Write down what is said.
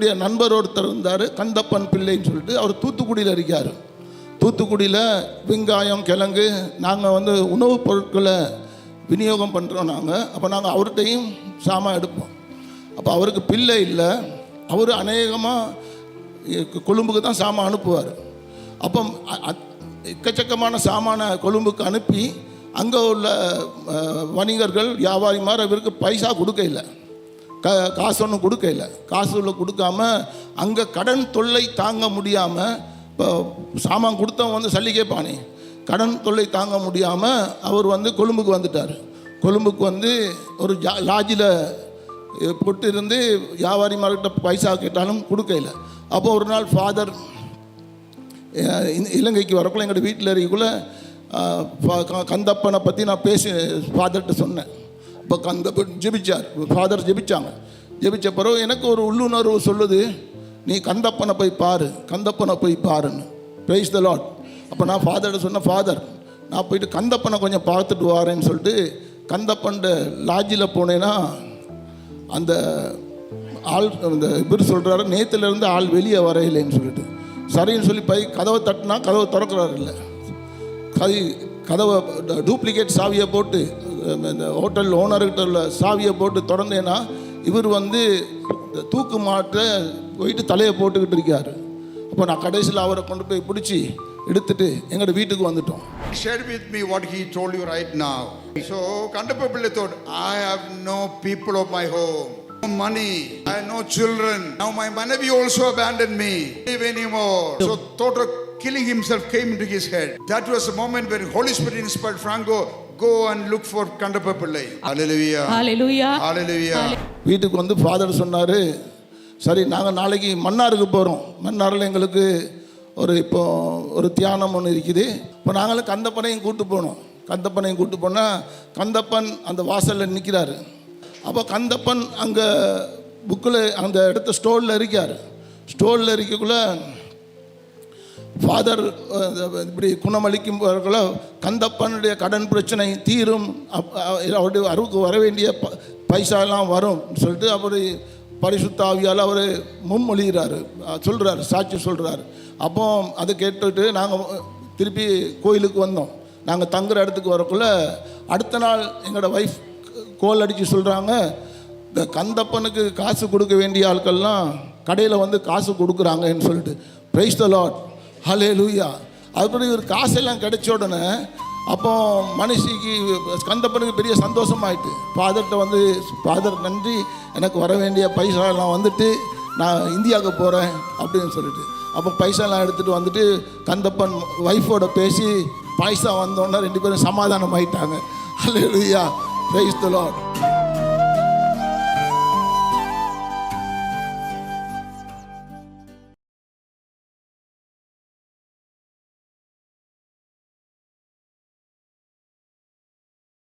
என்னுடைய நண்பர் ஒருத்தர் இருந்தார் கந்தப்பன் பிள்ளைன்னு சொல்லிட்டு அவர் தூத்துக்குடியில் இருக்கார். தூத்துக்குடியில் வெங்காயம் கிழங்கு நாங்கள் வந்து உணவுப் பொருட்களை விநியோகம் பண்ணுறோம் நாங்கள் அப்போ நாங்கள் அவர்கிட்டையும் சாமான் எடுப்போம். அப்போ அவருக்கு பிள்ளை இல்லை. அவர் அநேகமாக கொழும்புக்கு தான் சாமான் அனுப்புவார். அப்போ எக்கச்சக்கமான சாமான கொழும்புக்கு அனுப்பி அங்கே உள்ள வணிகர்கள் வணிகர்கள் மாதிரி இவருக்கு பைசா கொடுக்க இல்லை. க காசு ஒன்றும் கொடுக்கல. காசு உள்ள கொடுக்காம அங்கே கடன் தொல்லை தாங்க முடியாமல் இப்போ சாமான் கொடுத்தவன் வந்து சல்லி கேட்பானே. கடன் தொல்லை தாங்க முடியாமல் அவர் வந்து கொழும்புக்கு வந்துட்டார். கொழும்புக்கு வந்து ஒரு ஜா லாட்ஜில் போட்டு இருந்து வியாபாரிமார்கிட்ட பைசா கேட்டாலும் கொடுக்கல. அப்போ ஒரு நாள் ஃபாதர் இலங்கைக்கு வரக்குள்ள எங்களோட வீட்டில் இருக்கக்குள்ள ஃபா- க- கந்தப்பனை பற்றி நான் பேசி ஃபாதர்கிட்ட சொன்னேன். இப்போ கந்தப்பன் ஜெபிச்சார். ஃபாதர் ஜெபிச்சாங்க. ஜெபிச்ச பிறகு எனக்கு ஒரு உள்ளுணர்வு சொல்லுது. நீ கந்தப்பனை போய் பாரு. கந்தப்பனை போய் பாருன்னு. பிரைஸ் த லாட் அப்போ நான் ஃபாதர்கிட்ட சொன்னேன் ஃபாதர் நான் போயிட்டு கந்தப்பனை கொஞ்சம் பார்த்துட்டு வரேன்னு சொல்லிட்டு கந்தப்பண்ட லாட்ஜில் போனேன்னா அந்த ஆள் அந்த இவர் சொல்கிறாரு நேற்றுலேருந்து ஆள் வெளியே வரையிலேன்னு சொல்லிட்டு. சரின்னு சொல்லி போய் கதவை தட்டினா கதவை திறக்கிறாரு இல்லை. கதை கதவை டூப்ளிகேட் சாவியை போட்டு இந்த ஹோட்டல் ஓனர்கிட்ட உள்ள சாவியை போட்டு திறந்தேன்னா இவர் வந்து தூக்கு மாட்ட போயிட்டு தலையை போட்டுக்கிட்டு இருக்கார் அப்போ நான் கடைசியில் அவரை கொண்டு போய் பிடிச்சி எடுத்துட்டு எங்களோட வீட்டுக்கு வந்துட்டோம் share with me what he told you right now so கண்டப்ப பிள்ளை thought I have no people of my home money i have no children now my manavi also abandoned me anymore so total killing himself came into his head. That was the moment when Holy Spirit inspired Franco, go and look for Kandappa Pillai. Hallelujah. Hallelujah. Hallelujah. வீட்டுக்கு வந்து father சொன்னார் சரி நாங்கள் நாளைக்கு மன்னாருக்கு போகிறோம் மன்னாரில் எங்களுக்கு ஒரு இப்போ ஒரு தியானம் ஒன்று இருக்குது இப்போ நாங்களும் கந்தப்பனையும் கூட்டு போனோம் கந்தப்பனையும் கூட்டு போனால் கந்தப்பன் அந்த வாசலில் நிற்கிறாரு அப்போ கந்தப்பன் அங்கே புக்கில் அந்த இடத்த ஸ்டோரில் இருக்கார் ஸ்டோரில் இருக்கக்குள்ள ஃபாதர் uh, இப்படி குணமளிக்கும் கந்தப்பனுடைய கடன் பிரச்சனை தீரும். அவருடைய அருவுக்கு வர வேண்டிய ப பைசாலாம் வரும் சொல்லிட்டு அவர் பரிசுத்தாவியால் அவர் முன்மொழிகிறாரு சொல்கிறாரு சாட்சி சொல்கிறாரு அப்போ அதை கேட்டுட்டு நாங்கள் திருப்பி கோயிலுக்கு வந்தோம். நாங்கள் தங்குற இடத்துக்கு வரக்குள்ள அடுத்த நாள் எங்களோட ஒய்ஃப் கோல் அடித்து சொல்கிறாங்க இந்த கந்தப்பனுக்கு காசு கொடுக்க வேண்டிய ஆட்கள்லாம் கடையில் வந்து காசு கொடுக்குறாங்கன்னு சொல்லிட்டு. பிரைஸ் த லாட் ஹலே லூயா அதுபடி ஒரு காசெல்லாம் கிடைச்ச உடனே அப்போ மனுஷிக்கு கந்தப்பனுக்கு பெரிய சந்தோஷமாயிட்டு ஃபாதர்கிட்ட வந்து ஃபாதர் நன்றி. எனக்கு வர வேண்டிய பைசாலாம் வந்துட்டு நான் இந்தியாவுக்கு போகிறேன் அப்படின்னு சொல்லிட்டு. அப்போ பைசாலாம் எடுத்துகிட்டு வந்துட்டு கந்தப்பன் ஒய்ஃபோட பேசி பைசா வந்தோன்னே ரெண்டு பேரும் சமாதானம் ஆயிட்டாங்க ஹலே பிரைஸ் த